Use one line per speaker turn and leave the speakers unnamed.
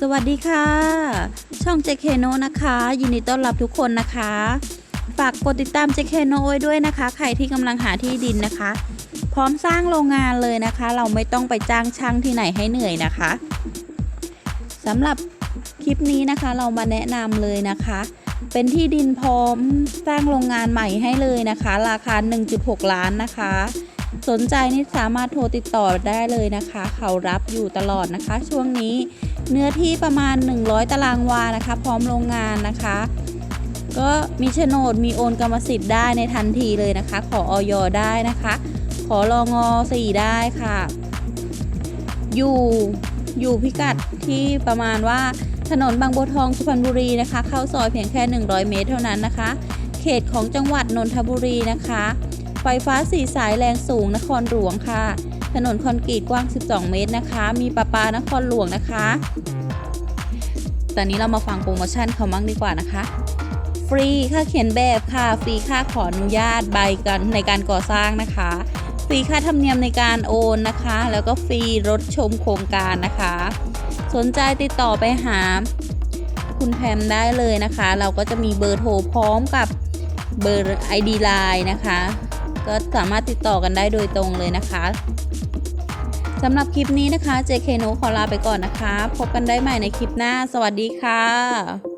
สวัสดีค่ะ ช่อง JK n o นะคะ ยินดีต้อนรับทุกคนนะคะ ฝากกดติดตาม JK n o ไว้ด้วยนะคะ ใครที่กำลังหาที่ดินนะคะ พร้อมสร้างโรงงานเลยนะคะ เราไม่ต้องไปจ้างช่างที่ไหนให้เหนื่อยนะคะสำหรับคลิปนี้นะคะ เรามาแนะนำเลยนะคะ เป็นที่ดินพร้อมสร้างโรงงานใหม่ให้เลยนะคะ ราคา 1.6 ล้านนะคะ สนใจนี่สามารถโทรติดต่อได้เลยนะคะ เขารับอยู่ตลอดนะคะ ช่วงนี้เนื้อที่ประมาณ 100 ตารางวานะคะ พร้อมโรงงานนะคะ ก็มีโฉนดมีโอนกรรมสิทธิ์ได้ในทันทีเลยนะคะ ขอออยได้นะคะ ขอรองอสี่ได้ค่ะ อยู่อยู่พิกัดที่ประมาณว่าถนนบางบัวทองสุพรรณบุรีนะคะ เข้าซอยเพียงแค่ 100 เมตรเท่านั้นนะคะ เขตของจังหวัดนนทบุรีนะคะ ไฟฟ้าสีสายแรงสูงนครหลวงค่ะ ถนนคอนกรีตกว้าง 12 เมตรนะคะ มีประปานครหลวงนะคะตอนนี้เรามาฟังโปรโมชั่นเขามั่งดีกว่านะคะ ฟรีค่าเขียนแบบค่ะ ฟรีค่าขออนุญาตใบกันในการก่อสร้างนะคะ ฟรีค่าธรรมเนียมในการโอนนะคะ แล้วก็ฟรีรถชมโครงการนะคะ สนใจติดต่อไปหาคุณแพมได้เลยนะคะ เราก็จะมีเบอร์โทรพร้อมกับเบอร์ ID Line นะคะ ก็สามารถติดต่อกันได้โดยตรงเลยนะคะสำหรับคลิปนี้นะคะ JK n o ขอลาไปก่อนนะคะ พบกันได้ใหม่ในคลิปหน้า สวัสดีค่ะ